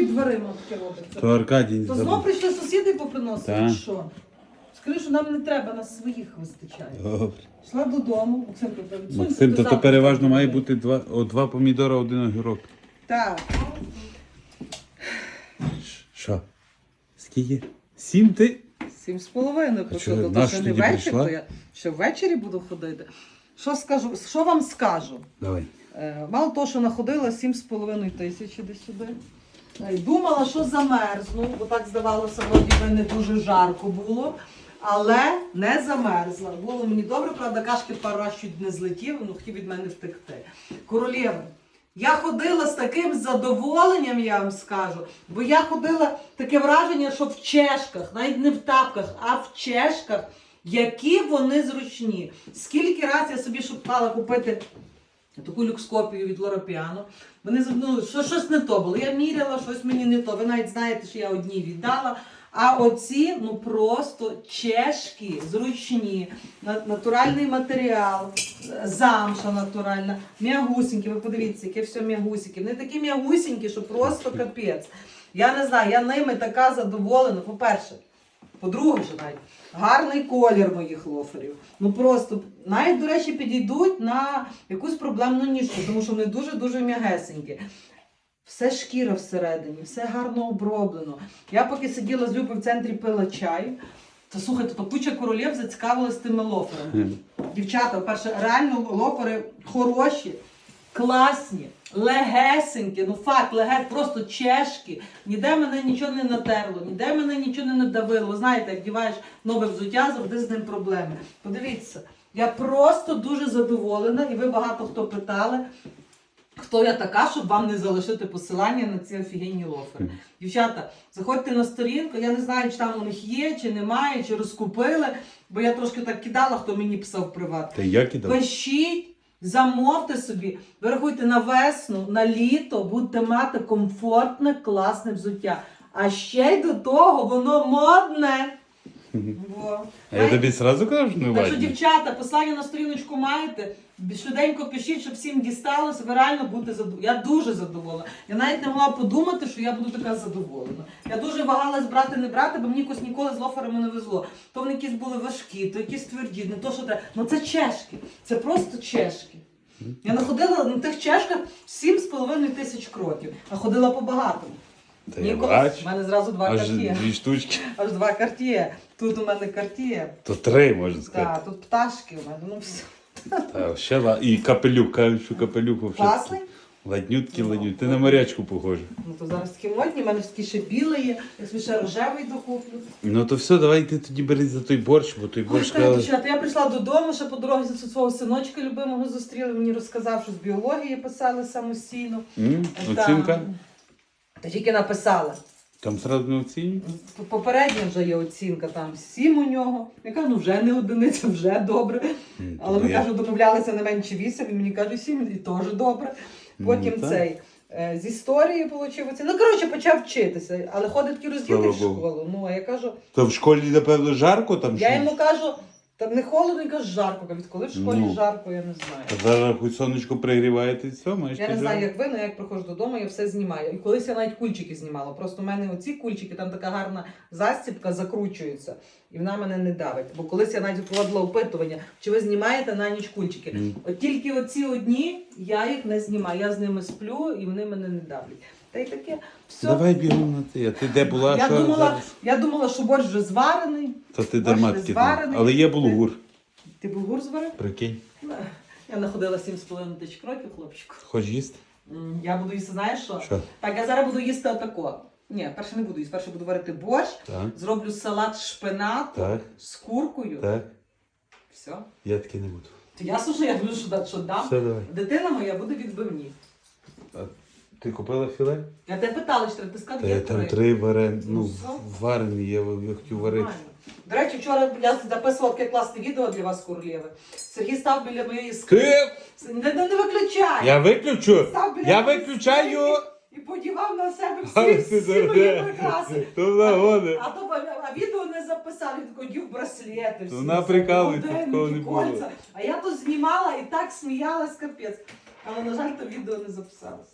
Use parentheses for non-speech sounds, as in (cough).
під дверима таке робиться? То Аркадій То забув. знов прийшли сусіди поприносили, Так. що? Скажи, що нам не треба, нас своїх вистачає. Добре. Йшла додому, Максим купив. Максим, то, то переважно має бути два, о, два помідора, один огірок. Так. Що? Скільки? Сім ти? Сім з половиною А посуду. То ще не тоді вечір, прийшла? то я ще ввечері буду ходити. Що скажу? Що вам скажу? Давай. Е, Мало того, що находила 7,5 тисяч десь сюди. Е, Думала, що замерзну, бо так здавалося, вроді би не дуже жарко було. Але не замерзла. Було мені добре, правда, кашки пару раз чуть не злетів, ну хотів від мене втекти. Королєва, я ходила з таким задоволенням, я вам скажу, бо я ходила таке враження, що в чешках, навіть не в тапках, а в чешках, які вони зручні. Скільки раз я собі шукала купити таку люкскопію від Лоропіано. Вони ну, що щось не то було. Я міряла, щось мені не то. Ви навіть знаєте, що я одній віддала. А оці ну просто чешки, зручні, натуральний матеріал, замша натуральна, м'ягусінькі. Ви подивіться, яке все м'ягусіньке. Вони такі м'ягусінькі, що просто капець. Я не знаю, я ними така задоволена. По-перше, по-друге, що навіть гарний колір моїх лоферів. Ну просто навіть, до речі, підійдуть на якусь проблемну ніжку, тому що вони дуже-дуже м'ягесенькі. Все шкіра всередині, все гарно оброблено. Я поки сиділа з Любою в центрі пила чай, то слухайте, то куча королів зацікавилась тими лоферами. Дівчата, перше, реально лофери хороші, класні, легесенькі, ну факт, леге, просто чешки. Ніде мене нічого не натерло, ніде мене нічого не надавило. Знаєте, як діваєш нове взуття, завжди з ним проблеми. Подивіться, я просто дуже задоволена, і ви багато хто питали. Хто я така, щоб вам не залишити посилання на ці офігенні лофери? Дівчата, заходьте на сторінку, я не знаю, чи там у них є, чи немає, чи розкупили, бо я трошки так кидала, хто мені писав приват. Та я кидав. Пишіть, замовте собі, вирахуйте на весну, на літо будете мати комфортне, класне взуття. А ще й до того воно модне. Во. А я тобі зразу кажу, що не Так що, дівчата, послання на сторіночку маєте. Швиденько пишіть, щоб всім дісталося. Ви реально будете задоволені. Я дуже задоволена. Я навіть не могла подумати, що я буду така задоволена. Я дуже вагалась брати, не брати, бо мені якось ніколи з лоферами не везло. То вони якісь були важкі, то якісь тверді, не то, що треба. Ну це чешки. Це просто чешки. Я находила на тих чешках 7,5 тисяч кроків, а ходила по багатому. Та я бачу. У мене зразу два Аж карт'є. дві штучки. (laughs) Аж два карт'є. Тут у мене карт'є. То три, можна сказати. Так, тут пташки у мене. Ну все. Та, ще ла... І капелюк, кажуть, що капелюк вообще. Класний? Ладнютки, ладнють. Ти на морячку похожа. Ну то зараз такі модні, в мене ж такі ще білий є, я собі ще рожевий докуплю. Ну то все, давай ти тоді бери за той борщ, бо той Ой, борщ сказали. дівчата, я прийшла додому, ще по дорозі за свого синочка любимого зустріли. Мені розказав, що з біології писали самостійно. М? Та- Оцінка? Та тільки написали. Там зразу не оцінюють? Попередня вже є оцінка, там сім у нього. Я кажу, ну вже не одиниця, вже добре. М, Але ми я- кажу, домовлялися не менше вісім, він мені каже сім, і теж добре. Потім Ну, так. цей. е, З історії отримав оцінку. Ну, коротше, почав вчитися, але ходить такі розділи Слава в Богу. школу. Ну, а я кажу, То в школі, напевно, жарко там я чи? йому кажу, там не холодно, каже, жарко. Кажу, коли в школі Ну. жарко, я не знаю. Та зараз хоч сонечко пригріваєте і все, маєш Я не знаю, як ви, але як приходжу додому, я все знімаю. І колись я навіть кульчики знімала. Просто в мене оці кульчики, там така гарна застібка закручується, і вона мене не давить. Бо колись я навіть проводила опитування, чи ви знімаєте на ніч кульчики. От тільки оці одні, я їх не знімаю. Я з ними сплю і вони мене не давлять. Та й таке. Все. Давай бігом на ти. А ти де була? я, що думала, зараз? я думала, що борщ вже зварений. То ти борщ дарма не зварений. Але є булгур. Ти булгур зварив? Прикинь. Я находила 7,5 тисяч кроків, хлопчику. Хоч їсти? М, Я буду їсти, знаєш що? Що? Так, я зараз буду їсти отако. Ні, перше не буду їсти. Перше буду варити борщ, Так. зроблю салат з шпинату Так. з куркою. Так. Все. Я таки не буду. То я буду що, да- що дам. Все, давай. Дитина моя буде відбивні. А ти купила філе? Я тебе питала, що ти сказав, Та є я там три варен... ну, Ну, все. варені, я, я хотів варити. Нормально. До речі, вчора я записувала таке класне відео для вас, королєви. Сергій став біля моєї скриньки. Ти! Не, не, не виключай! Я виключу! Став біля Я моєї виключаю! скриньки І подівав на себе Але всі, ти всі мої прикраси. То вона гоне. А то а відео не записав, він одів браслети. всі, Вона прикалується, годинники, такого не було. кольця. А я то знімала і так сміялась, капець. Але, на жаль, то відео не записалось.